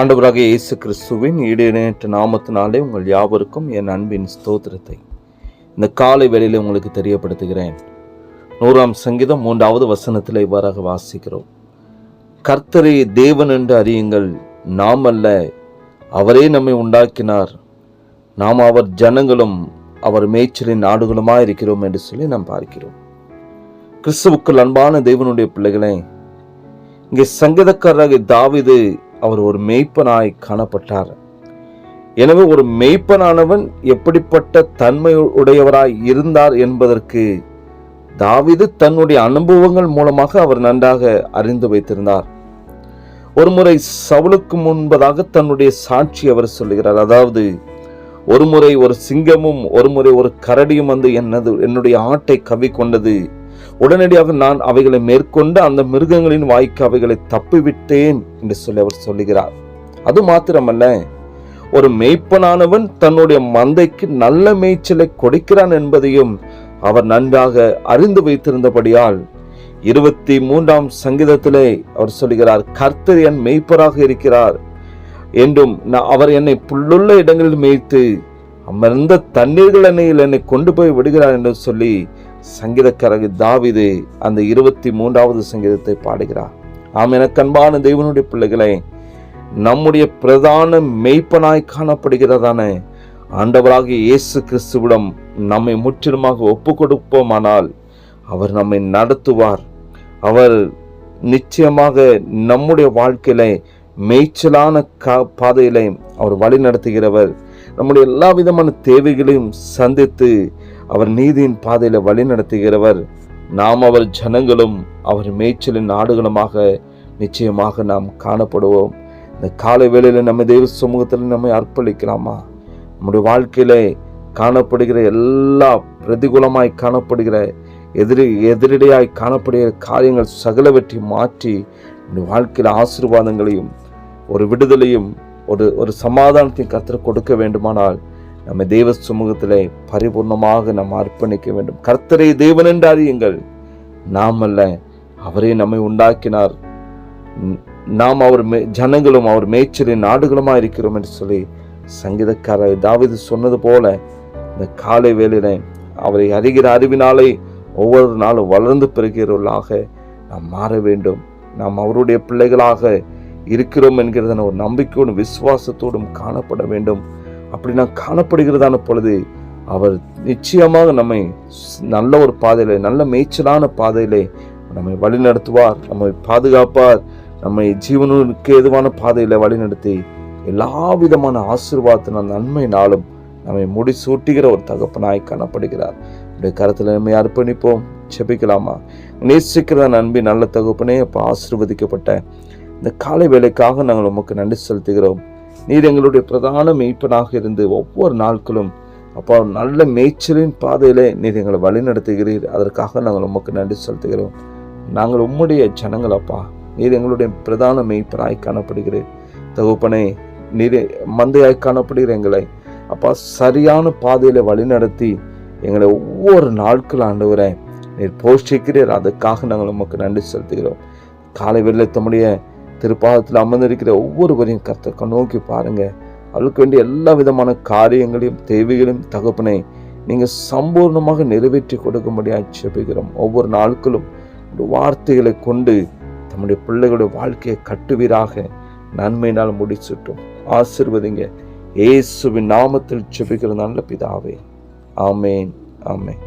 ஆண்டவராக இயேசு கிறிஸ்துவின் ஈடுநேற்ற நாமத்தினாலே உங்கள் யாவருக்கும் என் அன்பின் ஸ்தோத்திரத்தை. இந்த காலை வேளையில் உங்களுக்கு தெரியப்படுத்துகிறேன். நூறாம் சங்கீதம் மூன்றாவது வசனத்தில் இவ்வாறாக வாசிக்கிறோம். கர்த்தரே தேவன் என்று அறியுங்கள் நாம் அல்ல அவரே நம்மை உண்டாக்கினார். நாம் அவர் ஜனங்களும் அவர் மேய்ச்சலின் நாடுகளுமாக இருக்கிறோம் என்று சொல்லி நாம் பார்க்கிறோம். கிறிஸ்துவுக்குள் அன்பான தேவனுடைய பிள்ளைகளே இங்கே சங்கீதக்காரராக தாவிது அவர் ஒரு மெய்ப்பனாய் காணப்பட்டார். எனவே ஒரு மெய்ப்பனானவன் எப்படிப்பட்ட தன்மை உடையவராய் இருந்தார் என்பதற்கு தாவிது தன்னுடைய அனுபவங்கள் மூலமாக அவர் நன்றாக அறிந்து வைத்திருந்தார். ஒருமுறை சவுலுக்கு முன்பதாக தன்னுடைய சாட்சி அவர் சொல்லுகிறார். அதாவது ஒருமுறை ஒரு சிங்கமும் ஒருமுறை ஒரு கரடியும் வந்து என்னது என்னுடைய ஆட்டை கவி கொண்டது உடனடியாக நான் அவைகளை மேற்கொண்டு அந்த மிருகங்களின் வாய்க்கு அவைகளை தப்பிவிட்டேன் என்று சொல்லி அவர் சொல்லுகிறார். அது மாத்திரமல்ல ஒரு மேய்ப்பனானவன் தன்னுடைய மந்தைக்கு நல்ல மேய்ச்சலை கொடுக்கிறான் என்பதையும் அவர் நன்றாக அறிந்து வைத்திருந்தபடியால் இருபத்தி மூன்றாம் சங்கீதத்திலே அவர் சொல்லுகிறார் கர்த்தர் என் மெய்ப்பராக இருக்கிறார் என்றும் அவர் என்னை புல்லுள்ள இடங்களில் மேய்த்து அமர்ந்த தண்ணீர்கள் எண்ணெயில் என்னை கொண்டு போய் விடுகிறார் என்று சொல்லி சங்கீதக்காரர் தாவிது அந்த இருபத்தி மூன்றாவது சங்கீதத்தை பாடுகிறார். ஆம் என கண்பான தெய்வனுடைய பிள்ளைகளை நம்முடைய பிரதான மெய்ப்பனாய் காணப்படுகிறதான ஆண்டவராக இயேசு கிறிஸ்துவிடம் நம்மை முற்றிலுமாக ஒப்பு கொடுப்போமானால் அவர் நம்மை நடத்துவார். அவர் நிச்சயமாக நம்முடைய வாழ்க்கையில மேய்ச்சலான கா பாதையில அவர் வழி நடத்துகிறவர் நம்முடைய எல்லா விதமான தேவைகளையும் சந்தித்து அவர் நீதியின் பாதையில் வழி நடத்துகிறவர். நாம் அவர் ஜனங்களும் அவர் மேய்ச்சலின் நாடுகளுமாக நிச்சயமாக நாம் காணப்படுவோம். இந்த காலை வேளையில் நம்ம தெய்வ சமூகத்தில் நம்மை அர்ப்பணிக்கலாமா? நம்முடைய வாழ்க்கையிலே காணப்படுகிற எல்லா பிரதிகூலமாய் காணப்படுகிற எதிரி எதிரடையாய் காணப்படுகிற காரியங்கள் சகலவற்றை மாற்றி நம்முடைய வாழ்க்கையில் ஆசீர்வாதங்களையும் ஒரு விடுதலையும் ஒரு ஒரு சமாதானத்தையும் கர்த்தர் கொடுக்க வேண்டுமானால் நம்ம தெய்வ சமூகத்திலே பரிபூர்ணமாக நாம் அர்ப்பணிக்க வேண்டும். கர்த்தரை தேவன் என்று அறியுங்கள். நாம் அல்ல அவரே நம்மை உண்டாக்கினார். நாம் அவர் மே ஜனங்களும் அவர் மேய்ச்சலின் நாடுகளுமா இருக்கிறோம் என்று சொல்லி சங்கீதக்காரர் ஏதாவது சொன்னது போல இந்த காலை வேலையில அவரை அறிகிற அறிவினாலே ஒவ்வொரு நாளும் வளர்ந்து பெறுகிறவர்களாக நாம் மாற வேண்டும். நாம் அவருடைய பிள்ளைகளாக இருக்கிறோம் என்கிறதன ஒரு நம்பிக்கையோடும் விசுவாசத்தோடும் காணப்பட வேண்டும். அப்படி நான் காணப்படுகிறதான பொழுது அவர் நிச்சயமாக நம்மை நல்ல ஒரு பாதையிலே நல்ல மேய்ச்சலான பாதையிலே நம்மை வழிநடத்துவார் நம்மை பாதுகாப்பார் நம்மை ஜீவனுக்கு ஏதுவான பாதையில் வழிநடத்தி எல்லா விதமான ஆசீர்வாதத்தின நன்மையினாலும் நம்மை முடிசூட்டுகிற ஒரு தகப்பனாய் காணப்படுகிறார். இப்படி கருத்தில் நம்மை அர்ப்பணிப்போம் செபிக்கலாமா நேசிக்கிற நண்பி நல்ல தகப்பனே அப்போ ஆசிர்வதிக்கப்பட்ட இந்த காலை வேலைக்காக நாங்கள் உமக்கு நன்றி செலுத்துகிறோம். நீர் எங்களுடைய பிரதான மெய்ப்பனாக இருந்து ஒவ்வொரு நாட்களும் அப்போ நல்ல மேய்ச்சலின் பாதையிலே நீர் எங்களை வழி நடத்துகிறீர் அதற்காக நாங்கள் உமக்கு நன்றி செலுத்துகிறோம். நாங்கள் உம்முடைய ஜனங்கள் அப்பா. நீர் எங்களுடைய பிரதான மெய்ப்பனாய் காணப்படுகிறீர். தகுப்பனை நீர் மந்தையாய் காணப்படுகிற எங்களை. அப்பா சரியான பாதையில் வழிநடத்தி எங்களை ஒவ்வொரு நாட்கள் ஆண்டவரை நீர் போஷிக்கிறீர். அதுக்காக நாங்கள் உமக்கு நன்றி செலுத்துகிறோம். காலை வெள்ளை தம்முடைய திருப்பாதத்தில் அமர்ந்திருக்கிற ஒவ்வொருவரையும் கர்த்தர் நோக்கி பாருங்க. அவளுக்கு வேண்டிய எல்லா விதமான காரியங்களையும் தேவைகளையும் தகப்பனை நீங்கள் சம்பூர்ணமாக நிறைவேற்றி கொடுக்கும்படியாக செபிக்கிறோம் ஒவ்வொரு நாட்களும் வார்த்தைகளை கொண்டு தம்முடைய பிள்ளைகளுடைய வாழ்க்கையை கட்டுவீராக. நன்மையினால் முடிச்சுட்டும். ஆசிர்வதிங்க. இயேசுவின் நாமத்தில் செபிக்கிற நல்ல பிதாவே. ஆமேன். ஆமேன்.